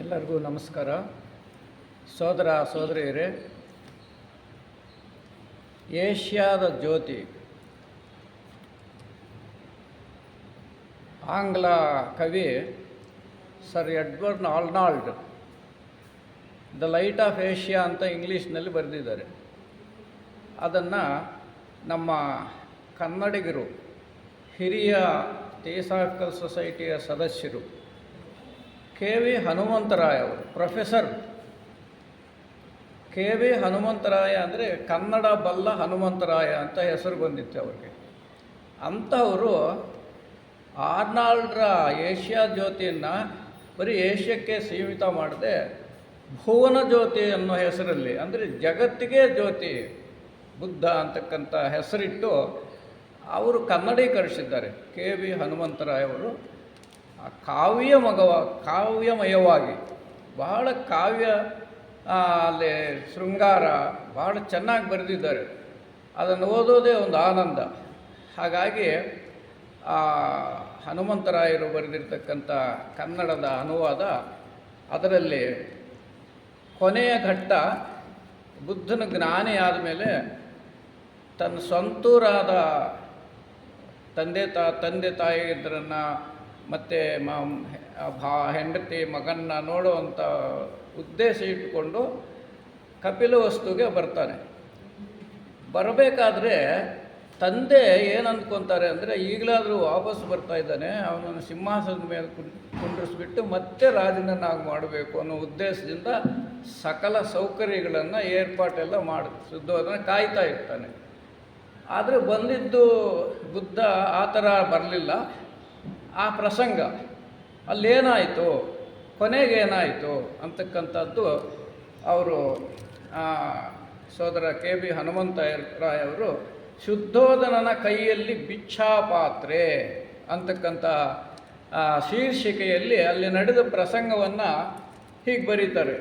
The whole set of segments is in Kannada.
ಎಲ್ಲರಿಗೂ ನಮಸ್ಕಾರ. ಸೋದರ, ಸೋದರಿಯರೇ, ಏಷ್ಯಾದ ಜ್ಯೋತಿ, ಆಂಗ್ಲ ಕವಿ sir Edward Arnold the light of Asia ಅಂತ ಇಂಗ್ಲೀಷ್ನಲ್ಲಿ ಬರೆದಿದ್ದಾರೆ. ಅದನ್ನು ನಮ್ಮ ಕನ್ನಡಿಗರು, ಹಿರಿಯ ಥಿಯಸಾಫಿಕಲ್ ಸೊಸೈಟಿಯ ಸದಸ್ಯರು ಕೆ ವಿ ಹನುಮಂತರಾಯ ಅವರು, ಪ್ರೊಫೆಸರ್. ಕೆ ವಿ ಹನುಮಂತರಾಯ ಅಂದರೆ ಕನ್ನಡ ಬಲ್ಲ ಹನುಮಂತರಾಯ ಅಂತ ಹೆಸರು ಬಂದಿತ್ತು ಅವ್ರಿಗೆ. ಅಂಥವರು ಆರ್ನಾಲ್ಡ್ರ ಏಷ್ಯಾ ಜ್ಯೋತಿಯನ್ನು ಬರೀ ಏಷ್ಯಕ್ಕೆ ಸೀಮಿತ ಮಾಡದೆ ಭುವನ ಜ್ಯೋತಿ ಅನ್ನೋ ಹೆಸರಲ್ಲಿ, ಅಂದರೆ ಜಗತ್ತಿಗೆ ಜ್ಯೋತಿ, ಬುದ್ಧ ಅಂತಕ್ಕಂಥ ಹೆಸರಿಟ್ಟು ಅವರು ಕನ್ನಡೀಕರಿಸಿದ್ದಾರೆ ಕೆ ವಿ ಹನುಮಂತರಾಯ ಅವರು ಆ ಕಾವ್ಯ ಮಗವ, ಕಾವ್ಯಮಯವಾಗಿ, ಬಹಳ ಕಾವ್ಯ ಅಲ್ಲಿ ಶೃಂಗಾರ ಬಹಳ ಚೆನ್ನಾಗಿ ಬರೆದಿದ್ದಾರೆ. ಅದನ್ನು ಓದೋದೇ ಒಂದು ಆನಂದ. ಹಾಗಾಗಿ, ಆ, ಹನುಮಂತರಾಯರು ಬರೆದಿರ್ತಕ್ಕಂಥ ಕನ್ನಡದ ಅನುವಾದ ಅದರಲ್ಲಿ ಕೊನೆಯ ಘಟ್ಟ ಬುದ್ಧನ ಜ್ಞಾನಿ ಆದಮೇಲೆ ತನ್ನ ಸ್ವಂತೂರಾದ ತಂದೆ ತಾ, ತಂದೆ ತಾಯಿಯರನ್ನು ಮತ್ತು ಮ ಭಾ ಹೆಂಡತಿ ಮಗನ್ನ ನೋಡುವಂಥ ಉದ್ದೇಶ ಇಟ್ಟುಕೊಂಡು ಕಪಿಲ ವಸ್ತುಗೆ ಬರ್ತಾನೆ. ಬರಬೇಕಾದ್ರೆ ತಂದೆ ಏನು ಅಂದ್ಕೊತಾರೆ ಅಂದರೆ ಈಗಲಾದರೂ ವಾಪಸ್ ಬರ್ತಾ ಇದ್ದಾನೆ, ಅವನನ್ನು ಸಿಂಹಾಸನದ ಮೇಲೆ ಕುಂಡ್, ಕುಂಡ್ರಿಸ್ಬಿಟ್ಟು ಮತ್ತೆ ರಾಜನನ್ನಾಗಿ ಮಾಡಬೇಕು ಅನ್ನೋ ಉದ್ದೇಶದಿಂದ ಸಕಲ ಸೌಕರ್ಯಗಳನ್ನು ಏರ್ಪಾಟೆಲ್ಲ ಮಾಡಿ ಅದನ್ನು ಕಾಯ್ತಾ ಇರ್ತಾನೆ. ಆದರೆ ಬಂದಿದ್ದು ಬುದ್ಧ ಆ ಥರ ಬರಲಿಲ್ಲ. ಆ ಪ್ರಸಂಗ. ಅಲ್ಲೇನಾಯಿತು? ಕೊನೆಗೇನಾಯಿತು ಅಂತಕ್ಕಂಥದ್ದು ಅವರು ಸೋದರ ಕೆ ಬಿ ಹನುಮಂತ ರಾಯ್ ಅವರು ಶುದ್ಧೋಧನನ ಕೈಯಲ್ಲಿ ಭಿಕ್ಷಾಪಾತ್ರೆ ಅಂತಕ್ಕಂಥ ಶೀರ್ಷಿಕೆಯಲ್ಲಿ ಅಲ್ಲಿ ನಡೆದ ಪ್ರಸಂಗವನ್ನು ಹೀಗೆ ಬರೀತಾರೆ.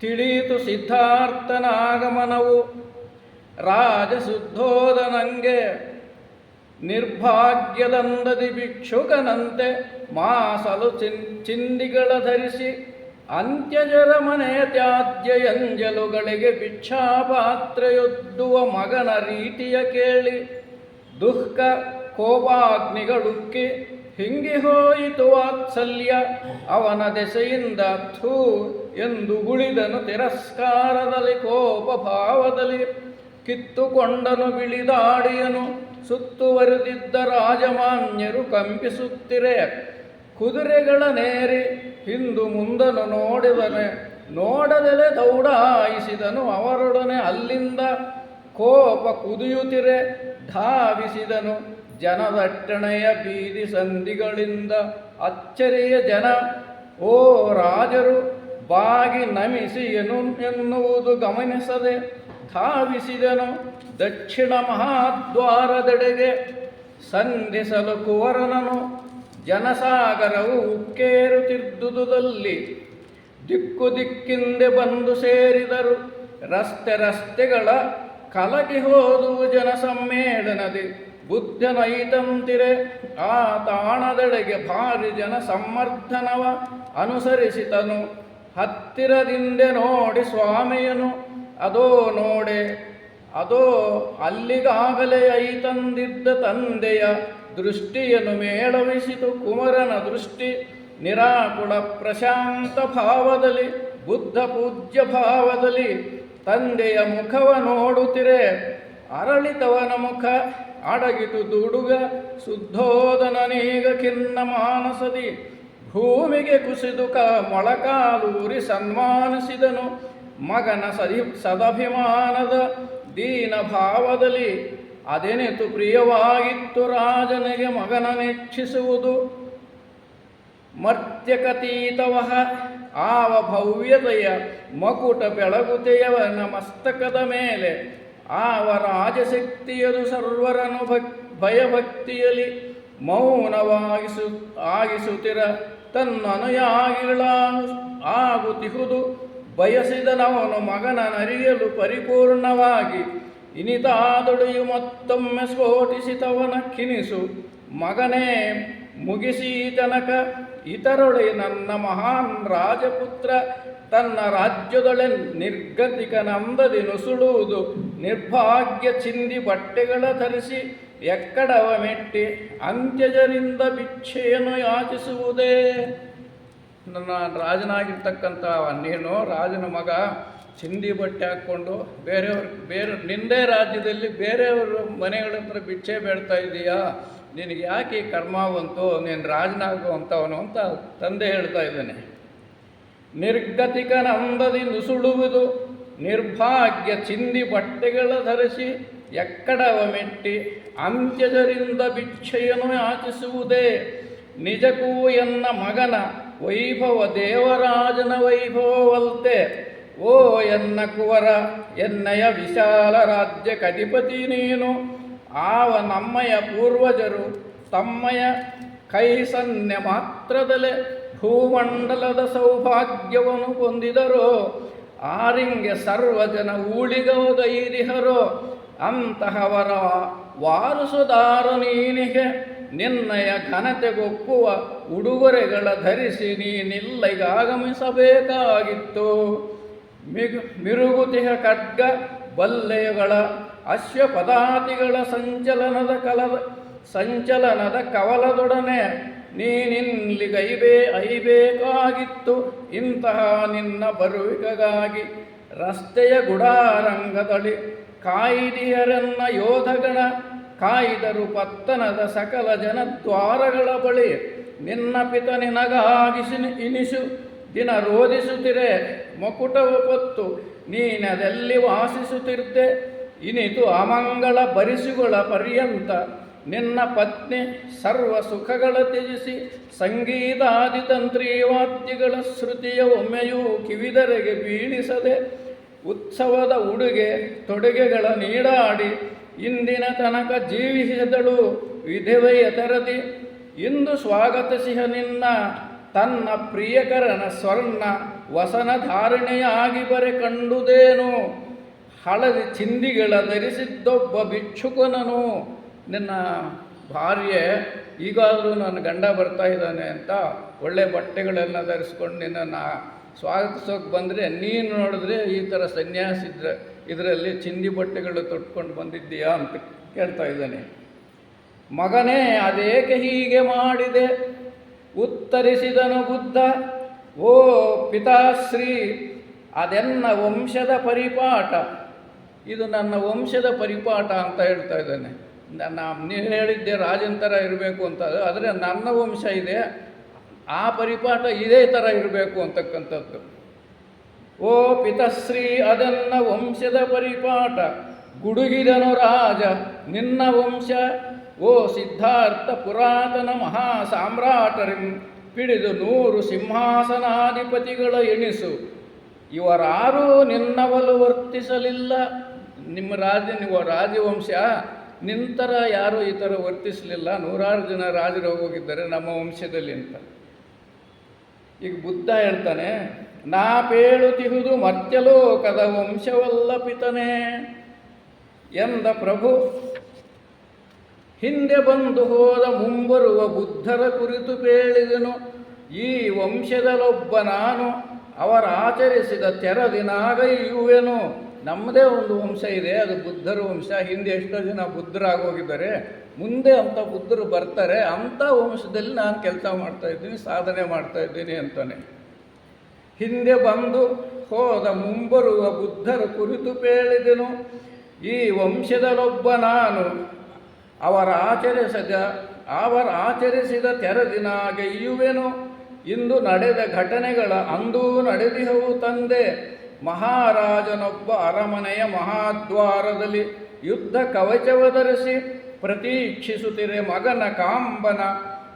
ತಿಳಿಯಿತು ಸಿದ್ಧಾರ್ಥನ ಆಗಮನವು ರಾಜಶುದ್ಧೋದನಂಗೆ ನಿರ್ಭಾಗ್ಯದಂದದಿ ಭಿಕ್ಷುಕನಂತೆ ಮಾಸಲು ಚಿನ್ ಚಿಂದಿಗಳ ಧರಿಸಿ ಅಂತ್ಯಜರ ಮನೆಯ ತ್ಯಾಜ್ಯ ಎಂಜಲುಗಳಿಗೆ ಭಿಕ್ಷಾಪಾತ್ರೆಯೊದ್ದುವ ಮಗನ ರೀತಿಯ ಕೇಳಿ ದುಃಖ ಕೋಪಾಗ್ನಿಗಳುಕ್ಕಿ ಹಿಂಗಿ ಹೋಯಿತು ವಾತ್ಸಲ್ಯ ಅವನ ದೆಸೆಯಿಂದ ಥೂ ಎಂದು ಉಳಿದನು ತಿರಸ್ಕಾರದಲ್ಲಿ ಕೋಪ ಭಾವದಲ್ಲಿ ಕಿತ್ತುಕೊಂಡನು ಬಿಳಿದಾಡಿಯನು. ಸುತ್ತುವರೆದಿದ್ದ ರಾಜಮಾನ್ಯರು ಕಂಪಿಸುತ್ತಿರೆ. ಕುದುರೆಗಳ ನೇರಿ ಹಿಂದು ಮುಂದನು ನೋಡಿದನೆ. ನೋಡದೆಲೆ ದೌಡಾಯಿಸಿದನು ಅವರೊಡನೆ ಅಲ್ಲಿಂದ. ಕೋಪ ಕುದಿಯುತ್ತಿರೆ, ಧಾವಿಸಿದನು. ಜನದಟ್ಟಣೆಯ ಬೀದಿ ಸಂಧಿಗಳಿಂದ ಅಚ್ಚರಿಯ ಜನ. ಓ ರಾಜರು, ಬಾಗಿ ನಮಿಸಿ ಎನು ಎನ್ನುವುದು ಗಮನಿಸದೆ ಧಾವಿಸಿದನು. ದಕ್ಷಿಣ ಮಹಾದ್ವಾರದೆಡೆಗೆ ಸಂಧಿಸಲು ಕುವರನನು ಜನಸಾಗರವು ಉಕ್ಕೇರುತ್ತಿದ್ದುದಲ್ಲಿ ದಿಕ್ಕು ದಿಕ್ಕಿಂದೆ ಬಂದು ಸೇರಿದರು. ರಸ್ತೆ ರಸ್ತೆಗಳ ಕಲಗಿ ಹೋದುವು ಜನ ಸಮ್ಮೇಳನದಿ ಬುದ್ಧನೈತಂತಿರೆ ಆ ತಾಣದೆಡೆಗೆ ಭಾರಿ ಜನ ಸಮ್ಮರ್ಧನವ ಅನುಸರಿಸಿತನು. ಹತ್ತಿರದಿಂದೆ ನೋಡಿ ಸ್ವಾಮಿಯನು ಅದೋ ನೋಡೆ, ಅದೋ ಅಲ್ಲಿಗಾಗಲೇ ಐತಂದಿದ್ದ ತಂದೆಯ ದೃಷ್ಟಿಯನ್ನು ಮೇಳವಿಸಿತು ಕುಮರನ ದೃಷ್ಟಿ. ನಿರಾಕುಳ ಪ್ರಶಾಂತ ಭಾವದಲ್ಲಿ, ಬುದ್ಧ ಪೂಜ್ಯ ಭಾವದಲ್ಲಿ ತಂದೆಯ ಮುಖವ ನೋಡುತ್ತಿರೆ. ಅರಳಿತವನ ಮುಖ ಅಡಗಿತು ದುಡುಗ ಶುದ್ಧೋದನನೀಗ ಖಿನ್ನ ಮಾನಸದಿ. ಭೂಮಿಗೆ ಕುಸಿದು ಕ ಮೊಳಕಾಲೂರಿ ಸನ್ಮಾನಿಸಿದನು. ಮಗನ ಸದಿ ಸದಭಿಮಾನದ ದೀನ ಭಾವದಲ್ಲಿ ಅದೆನೆತು ಪ್ರಿಯವಾಗಿತ್ತು ರಾಜನಿಗೆ ಮಗನ ನೆಚ್ಚಿಸುವುದು ಮರ್ತ್ಯಕತೀತವಹ, ಆವ ಭವ್ಯತೆಯ ಮಕುಟ ಬೆಳಗುತೆಯವನ ಮಸ್ತಕದ ಮೇಲೆ ಆವ ರಾಜಶಕ್ತಿಯದು ಸರ್ವರನು ಭಕ್, ಭಯಭಕ್ತಿಯಲ್ಲಿ ಮೌನವಾಗಿಸು, ಆಗಿಸುತ್ತಿರ ತನ್ನನುಯಾಗಿಗಳ ಆಗುತಿಹುದು ಬಯಸಿದನವನು ಮಗನ ನರಿಯಲು ಪರಿಪೂರ್ಣವಾಗಿ ಇನಿತಾದೊಡೆಯು ಮತ್ತೊಮ್ಮೆ ಸ್ಫೋಟಿಸಿತವನ ಕಿನಿಸು. ಮಗನೇ, ಮುಗಿಸಿ ತನಕ. ಇತರೊಳೆ ನನ್ನ ಮಹಾನ್ ರಾಜಪುತ್ರ ತನ್ನ ರಾಜ್ಯದೊಳೆ ನಿರ್ಗತಿಕನಂದದಿ ನುಸುಳುವುದು ನಿರ್ಭಾಗ್ಯ ಚಿಂದಿ ಬಟ್ಟೆಗಳ ಧರಿಸಿ ಎಕ್ಕಡವ ಮೆಟ್ಟಿ ಅಂತ್ಯಜರಿಂದ ಭಿಕ್ಷೆಯನ್ನು ಯಾಚಿಸುವುದೇ? ನನ್ನ ರಾಜನಾಗಿರ್ತಕ್ಕಂಥ ನೀನು, ರಾಜನ ಮಗ, ಚಿಂದಿ ಬಟ್ಟೆ ಹಾಕ್ಕೊಂಡು ಬೇರೆಯವ್ರ, ಬೇರೆ, ನಿಂದೇ ರಾಜ್ಯದಲ್ಲಿ ಬೇರೆಯವ್ರ ಮನೆಗಳ ಹತ್ರ ಭಿಕ್ಷೆ ಬೇಡ್ತಾ ಇದ್ದೀಯಾ ನಿನಗೆ ಯಾಕೆ ಕರ್ಮ ಬಂತು? ನೀನು ರಾಜನಾಗುವಂಥವನು ಅಂತ ತಂದೆ ಹೇಳ್ತಾ ಇದ್ದಾನೆ. ನಿರ್ಗತಿಕನಂದದಿ ನುಸುಳುವುದು ನಿರ್ಭಾಗ್ಯ ಚಿಂದಿ ಬಟ್ಟೆಗಳ ಧರಿಸಿ ಎಕ್ಕಡವ ಮೆಟ್ಟಿ ಅಂತ್ಯಜರಿಂದ ಭಿಕ್ಷೆಯನ್ನು ಆಚಿಸುವುದೇ ನಿಜಕ್ಕೂ ಎನ್ನ ಮಗನ ವೈಭವ ದೇವರಾಜನ ವೈಭವವಲ್ತೆ. ಓ ಎನ್ನ ಕುವರ, ಎನ್ನಯ ವಿಶಾಲ ರಾಜ್ಯ ಕಧಿಪತಿ ನೀನು. ಆವ ನಮ್ಮಯ ಪೂರ್ವಜರು, ತಮ್ಮಯ ಕೈಸನ್ಯ ಮಾತ್ರದಲೆ ಭೂಮಂಡಲದ ಸೌಭಾಗ್ಯವನ್ನು ಹೊಂದಿದರೋ. ಆರಿಂಗೆ ಸರ್ವಜನ ಊಳಿಗೈರಿಹರೋ ಅಂತಹವರ ವಾರಸುದಾರ ನೀನಿಗೆ ನಿನ್ನಯ ಘನತೆಗೊಪ್ಪುವ ಉಡುಗೊರೆಗಳ ಧರಿಸಿ ನೀನಿಲ್ಲಿಗಾಗಮಿಸಬೇಕಾಗಿತ್ತು ಮಿಗು, ಮಿರುಗುತಿಹ ಖಡ್ಗ ಬಲ್ಲೆಗಳ, ಅಶ್ವಪದಾತಿಗಳ ಸಂಚಲನದ ಕಲದ, ಸಂಚಲನದ ಕವಲದೊಡನೆ ನೀನಿಲ್ಲಿಗೈಬೇ ಐಬೇಕಾಗಿತ್ತು. ಇಂತಹ ನಿನ್ನ ಬರುವಿಕಗಾಗಿ ರಸ್ತೆಯ ಗುಡಾರಂಗದಲ್ಲಿ ಕಾಯಿದಿಯರನ್ನ ಯೋಧಗಣ ಕಾಯ್ದರು ಪತ್ತನದ ಸಕಲ ಜನದ್ವಾರಗಳ ಬಳಿ ನಿನ್ನ ಪಿತ ನಿನಗಾಗಿಸಿ ಇನಿಸು, ದಿನ ರೋಧಿಸುತ್ತಿರೆ, ಮಕುಟವ ಪೊತ್ತು ನೀನದೆಲ್ಲಿ ವಾಸಿಸುತ್ತಿರ್ತೆ ಇನಿತು ಅಮಂಗಳ ಬರಿಸುಗಳ ಪರ್ಯಂತ ನಿನ್ನ ಪತ್ನಿ ಸರ್ವ ಸುಖಗಳ ತ್ಯಜಿಸಿ, ಸಂಗೀತಾದಿ ತಂತ್ರೀವಾದ್ಯಗಳ ಶ್ರುತಿಯ ಒಮ್ಮೆಯೂ ಕಿವಿದರೆಗೆ ಬೀಳಿಸದೆ ಉತ್ಸವದ ಉಡುಗೆ ತೊಡುಗೆಗಳ ನೀಡಾಡಿ ಇಂದಿನ ತನಕ ಜೀವಿಸಿದಳು ವಿಧವೆಯತರದಿ ಇಂದು ಸ್ವಾಗತಿಸಿಹ ನಿನ್ನ ತನ್ನ ಪ್ರಿಯಕರನ ಸ್ವರ್ಣ ವಸನ ಧಾರಣೆಯಾಗಿ ಬರೆ ಕಂಡುದೇನು? ಹಳದಿ ಚಿಂದಿಗಳ ಧರಿಸಿದ್ದೊಬ್ಬ ಭಿಕ್ಷುಕನನು. ನಿನ್ನ ಭಾರ್ಯೆ ಈಗಾದರೂ ನನ್ನ ಗಂಡ ಬರ್ತಾ ಇದ್ದಾನೆ ಅಂತ ಒಳ್ಳೆ ಬಟ್ಟೆಗಳೆಲ್ಲ ಧರಿಸ್ಕೊಂಡು ನಿನ್ನನ್ನು ಸ್ವಾಗತಿಸೋಕೆ ಬಂದರೆ ನೀನು ನೋಡಿದ್ರೆ ಈ ಥರ ಸನ್ಯಾಸಿದ್ರ. ಇದರಲ್ಲಿ ಚಿಂದಿ ಬಟ್ಟೆಗಳು ತೊಟ್ಕೊಂಡು ಬಂದಿದ್ದೀಯಾ ಅಂತ ಕೇಳ್ತಾ ಇದ್ದಾನೆ. ಮಗನೇ, ಅದೇಕೆ ಹೀಗೆ ಮಾಡಿದೆ? ಉತ್ತರಿಸಿದನು ಬುದ್ಧ, ಓ ಪಿತಾಶ್ರೀ, ಅದೆನ್ನ ವಂಶದ ಪರಿಪಾಠ? ಇದು ನನ್ನ ವಂಶದ ಪರಿಪಾಠ ಅಂತ ಹೇಳ್ತಾ ಇದ್ದಾನೆ. ನನ್ನ, ನೀನು ಹೇಳಿದ್ದೆ ರಾಜನ ಥರ ಇರಬೇಕು ಅಂತ, ಆದರೆ ನನ್ನ ವಂಶ ಇದೆ, ಆ ಪರಿಪಾಠ ಇದೇ ಥರ ಇರಬೇಕು ಅಂತಕ್ಕಂಥದ್ದು. ಓ ಪಿತಶ್ರೀ ಅದನ್ನ ವಂಶದ ಪರಿಪಾಠ. ಗುಡುಗಿದನು ರಾಜ, ನಿನ್ನ ವಂಶ. ಓ ಸಿದ್ಧಾರ್ಥ ಪುರಾತನ ಮಹಾ ಸಾಮ್ರಾಟರಿಂ ಪಿಡಿದು ನೂರು ಸಿಂಹಾಸನಾಧಿಪತಿಗಳ ಎಣಿಸು. ಇವರಾರೂ ನಿನ್ನವಲು ವರ್ತಿಸಲಿಲ್ಲ. ನಿಮ್ಮ ರಾಜ ನೀವು ರಾಜವಂಶ, ನಿಂತರ ಯಾರೂ ಈ ಥರ ವರ್ತಿಸಲಿಲ್ಲ. ನೂರಾರು ಜನ ರಾಜರು ಹೋಗಿದ್ದಾರೆ ನಮ್ಮ ವಂಶದಲ್ಲಿ ಅಂತ. ಈಗ ಬುದ್ಧ ಹೇಳ್ತಾನೆ ನಾ ಪೇಳುತಿಹುದು ಮರ್ತ್ಯಲೋಕದ ವಂಶವಲ್ಲ ಪಿತನೇ ಎಂದ ಪ್ರಭು. ಹಿಂದೆ ಬಂದು ಹೋದ ಮುಂಬರುವ ಬುದ್ಧರ ಕುರಿತು ಪೇಳಿದನು. ಈ ವಂಶದಲ್ಲೊಬ್ಬ ನಾನು ಅವರ ಆಚರಿಸಿದ ತೆರದಿನಾಗೈಯುವೆನು ನಮ್ಮದೇ ಒಂದು ವಂಶ ಇದೆ, ಅದು ಬುದ್ಧರ ವಂಶ. ಹಿಂದೆ ಎಷ್ಟೋ ಜನ ಬುದ್ಧರಾಗೋಗಿದ್ದಾರೆ. ಮುಂದೆ ಅಂಥ ಬುದ್ಧರು ಬರ್ತಾರೆ. ಅಂಥ ವಂಶದಲ್ಲಿ ನಾನು ಕೆಲಸ ಮಾಡ್ತಾ ಇದ್ದೀನಿ, ಸಾಧನೆ ಮಾಡ್ತಾ ಇದ್ದೀನಿ ಅಂತಾನೆ. ಹಿಂದೆ ಬಂದು ಹೋದ ಮುಂಬರುವ ಬುದ್ಧರ ಕುರಿತು ಪೇಳಿದೆನು. ಈ ವಂಶದಲ್ಲೊಬ್ಬ ನಾನು ಅವರ ಆಚರಿಸಿದ ಅವರ ಆಚರಿಸಿದ ತೆರದಿನಾಗೆಯ್ಯುವೆನು ಇಂದು ನಡೆದ ಘಟನೆಗಳ ಅಂದೂ ನಡೆದಿಹವು ತಂದೆ. ಮಹಾರಾಜನೊಬ್ಬ ಅರಮನೆಯ ಮಹಾದ್ವಾರದಲ್ಲಿ ಯುದ್ಧ ಕವಚವ ಧರಿಸಿ ಪ್ರತೀಕ್ಷಿಸುತ್ತಿರೆ ಮಗನ ಕಾಂಬನ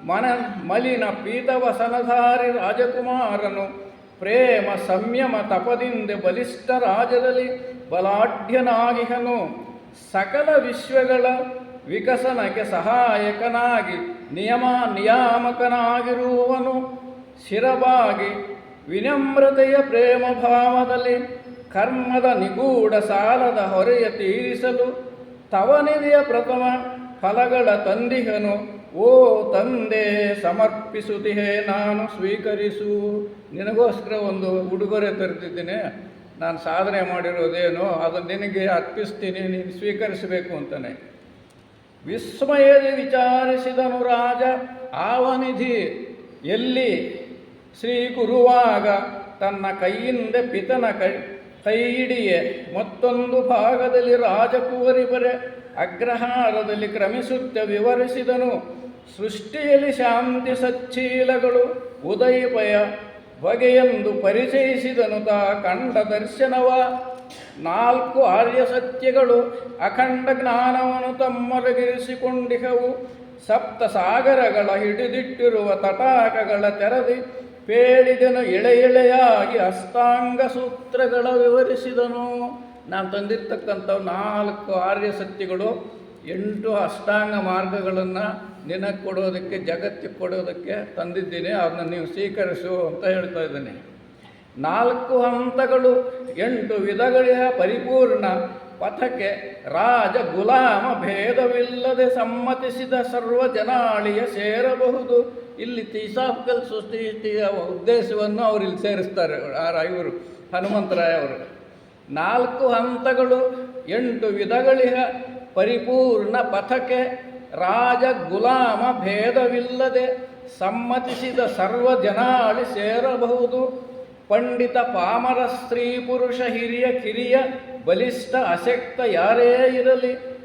ಮನ ಮಲಿನ ಪೀತವಸನಧಾರಿ ರಾಜಕುಮಾರನು. ಪ್ರೇಮ ಸಂಯಮ ತಪದಿಂದ ಬಲಿಷ್ಠ ರಾಜದಲ್ಲಿ ಬಲಾಢ್ಯನಾಗಿಹನು. ಸಕಲ ವಿಶ್ವಗಳ ವಿಕಸನಕ್ಕೆ ಸಹಾಯಕನಾಗಿ ನಿಯಮ ನಿಯಾಮಕನಾಗಿರುವವನು. ಶಿರಬಾಗಿ ವಿನಮ್ರತೆಯ ಪ್ರೇಮ ಭಾವದಲ್ಲಿ ಕರ್ಮದ ನಿಗೂಢ ಸಾಲದ ಹೊರೆಯ ತೀರಿಸಲು ತವನಿಧಿಯ ಪ್ರಥಮ ಫಲಗಳ ತಂದಿಹನು. ಓ ತಂದೆ ಸಮರ್ಪಿಸುತ್ತಿಹೇ ನಾನು ಸ್ವೀಕರಿಸು. ನಿನಗೋಸ್ಕರ ಒಂದು ಉಡುಗೊರೆ ತರ್ತಿದ್ದೀನಿ ನಾನು ಸಾಧನೆ ಮಾಡಿರೋದೇನೋ ಅದು ನಿನಗೆ ಅರ್ಪಿಸ್ತೀನಿ, ನೀನು ಸ್ವೀಕರಿಸಬೇಕು ಅಂತಾನೆ. ವಿಸ್ಮಯದಿ ವಿಚಾರಿಸಿದನು ರಾಜ, ಆವನಿಧಿ, ಎಲ್ಲಿ? ಶ್ರೀ ಗುರುವಾಗ ತನ್ನ ಕೈಯಿಂದ ಪಿತನ ಕೈ ಕೈ ಹಿಡಿಯೆ ಮತ್ತೊಂದು ಭಾಗದಲ್ಲಿ ರಾಜಕುವರಿ ಬರೆ, ಅಗ್ರಹಾರದಲ್ಲಿ ಕ್ರಮಿಸುತ್ತ ವಿವರಿಸಿದನು. ಸೃಷ್ಟಿಯಲ್ಲಿ ಶಾಂತಿ ಸಚ್ಚೀಲಗಳು ಉದಯಪಯ ಬಗೆಯೆಂದು ಪರಿಚಯಿಸಿದನು ತಾ ಕಂಡ ದರ್ಶನವ. ನಾಲ್ಕು ಆರ್ಯ ಸತ್ಯಗಳು ಅಖಂಡ ಜ್ಞಾನವನ್ನು ತಮ್ಮೊಳಗಿರಿಸಿಕೊಂಡಿಹವು ಸಪ್ತ ಸಾಗರಗಳ ಹಿಡಿದಿಟ್ಟಿರುವ ತಟಾಕಗಳ ತೆರದಿ ಪೇಳಿದನು ಎಳೆ ಎಳೆಯಾಗಿ ಅಷ್ಟಾಂಗ ಸೂತ್ರಗಳ ವಿವರಿಸಿದನು. ನಾನು ತಂದಿರ್ತಕ್ಕಂಥ ನಾಲ್ಕು ಆರ್ಯ ಸತ್ಯಗಳು, ಎಂಟು ಅಷ್ಟಾಂಗ ಮಾರ್ಗಗಳನ್ನು ನಿನಗೆ ಕೊಡೋದಕ್ಕೆ ಜಗತ್ತಿಗೆ ಕೊಡೋದಕ್ಕೆ ತಂದಿದ್ದೀನಿ, ಅದನ್ನ ನೀವು ಸ್ವೀಕರಿಸು ಅಂತ ಹೇಳ್ತಾ ಇದ್ದೀನಿ. ನಾಲ್ಕು ಹಂತಗಳು, ಎಂಟು ವಿಧಗಳ ಪರಿಪೂರ್ಣ ಪಥಕ್ಕೆ ರಾಜ ಗುಲಾಮ ಭೇದವಿಲ್ಲದೆ ಸಮ್ಮತಿಸಿದ ಸರ್ವ ಜನಾಳಿಯ ಸೇರಬಹುದು. ಇಲ್ಲಿ ತೀಸಾಫ್ಕಲ್ ಸೃಷ್ಟಿಯ ಉದ್ದೇಶವನ್ನು ಅವರು ಇಲ್ಲಿ ಸೇರಿಸ್ತಾರೆ, ಆ ಇವರು, ಹನುಮಂತರಾಯ ಅವರು. ನಾಲ್ಕು ಹಂತಗಳು, ಎಂಟು ವಿಧಗಳಿಹ ಪರಿಪೂರ್ಣ ಪಥಕ್ಕೆ ರಾಜ ಗುಲಾಮ ಭೇದವಿಲ್ಲದೆ ಸಮ್ಮತಿಸಿದ ಸರ್ವ ಜನಾಳಿ ಸೇರಬಹುದು. ಪಂಡಿತ ಪಾಮರ ಸ್ತ್ರೀ ಪುರುಷ ಹಿರಿಯ ಕಿರಿಯ ಬಲಿಷ್ಠ ಅಶಕ್ತ ಯಾರೇ ಇರಲಿ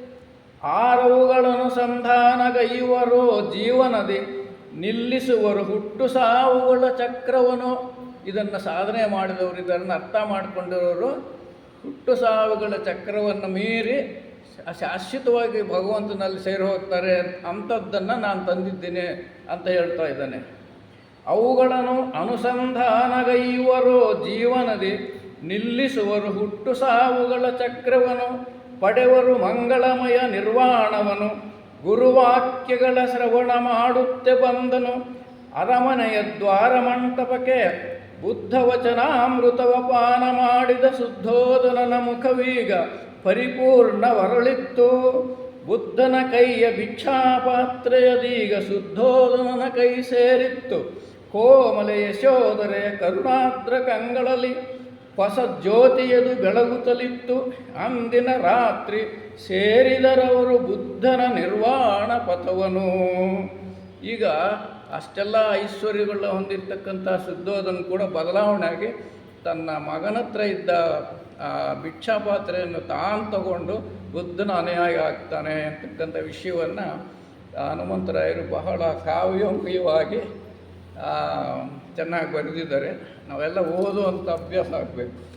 ಆರವುಗಳನುಸಂಧಾನಗೈಯುವರೋ ಜೀವನದಿ ನಿಲ್ಲಿಸುವರು. ಹುಟ್ಟು ಸಾವುಗಳ ಚಕ್ರವನು. ಇದನ್ನು ಸಾಧನೆ ಮಾಡಿದವರು ಇದನ್ನು ಅರ್ಥ ಮಾಡಿಕೊಂಡಿರೋರು. ಹುಟ್ಟು ಸಾವುಗಳ ಚಕ್ರವನ್ನು ಮೀರಿ ಶಾಶ್ವತವಾಗಿ ಭಗವಂತನಲ್ಲಿ ಸೇರಿ ಹೋಗ್ತಾರೆ ಅಂಥದ್ದನ್ನು ನಾನು ತಂದಿದ್ದೀನಿ ಅಂತ ಹೇಳ್ತಾ ಇದ್ದಾನೆ. ಅವುಗಳನ್ನು ಅನುಸಂಧಾನಗೈಯುವರೋ ಜೀವನದಿ ನಿಲ್ಲಿಸುವರು. ಹುಟ್ಟು ಸಾವುಗಳ ಚಕ್ರವನು, ಪಡೆವರು ಮಂಗಳಮಯ ನಿರ್ವಾಣವನು. ಗುರುವಾಕ್ಯಗಳ ಶ್ರವಣ ಮಾಡುತ್ತೆ ಬಂದನು. ಅರಮನೆಯ ದ್ವಾರ ಮಂಟಪಕ್ಕೆ ಬುದ್ಧ ವಚನಾಮೃತವ ಪಾನ ಮಾಡಿದ ಶುದ್ಧೋದನ ಮುಖವೀಗ ಪರಿಪೂರ್ಣ ವರಳಿತ್ತು. ಬುದ್ಧನ ಕೈಯ ಭಿಕ್ಷಾಪಾತ್ರೆಯದೀಗ ಶುದ್ಧೋದನ ಕೈ ಸೇರಿತ್ತು. ಕೋಮಲ ಯಶೋದರೆ ಕರುಣಾದ್ರ ಕಂಗಳಲ್ಲಿ ಹೊಸ ಜ್ಯೋತಿಯದು ಬೆಳಗುತ್ತಲಿತ್ತು. ಅಂದಿನ ರಾತ್ರಿ ಸೇರಿದರವರು ಬುದ್ಧನ ನಿರ್ವಾಣ ಪಥವನು. ಈಗ ಅಷ್ಟೆಲ್ಲ ಐಶ್ವರ್ಯಗಳನ್ನ ಹೊಂದಿರತಕ್ಕಂಥ ಶುದ್ಧೋಧನ ಕೂಡ ಬದಲಾವಣೆಯಾಗಿ ತನ್ನ ಮಗನತ್ರ ಇದ್ದ ಭಿಕ್ಷಾಪಾತ್ರೆಯನ್ನು ತಾನು ತಗೊಂಡು ಬುದ್ಧನ ಅನುಯಾಯ ಆಗ್ತಾನೆ ಅಂತಕ್ಕಂಥ ವಿಷಯವನ್ನು ಹನುಮಂತರಾಯರು ಬಹಳ ಕಾವ್ಯೋಮಯವಾಗಿ ಚೆನ್ನಾಗಿ ಬರೆದಿದ್ದಾರೆ. ನಾವೆಲ್ಲ ಓದುವಂಥ ಅಭ್ಯಾಸ ಆಗಬೇಕು.